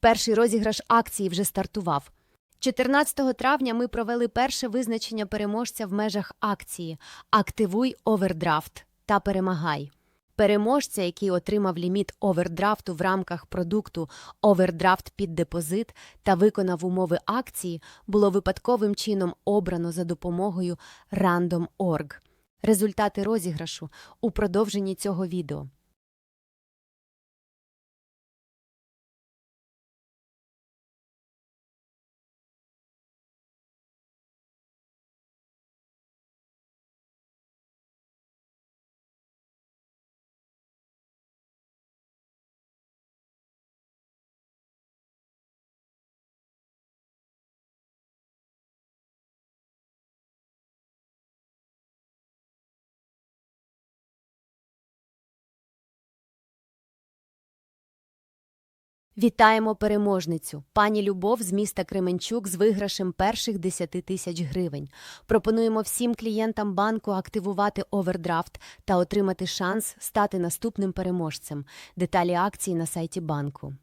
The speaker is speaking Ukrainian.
Перший розіграш акції вже стартував. 14 травня ми провели перше визначення переможця в межах акції Активуй овердрафт та перемагай. Переможця, який отримав ліміт овердрафту в рамках продукту Овердрафт під депозит та виконав умови акції, було випадковим чином обрано за допомогою Random.org. Результати розіграшу у продовженні цього відео. Вітаємо переможницю, пані Любов з міста Кременчук з виграшем перших 10 тисяч гривень. Пропонуємо всім клієнтам банку активувати овердрафт та отримати шанс стати наступним переможцем. Деталі акції на сайті банку.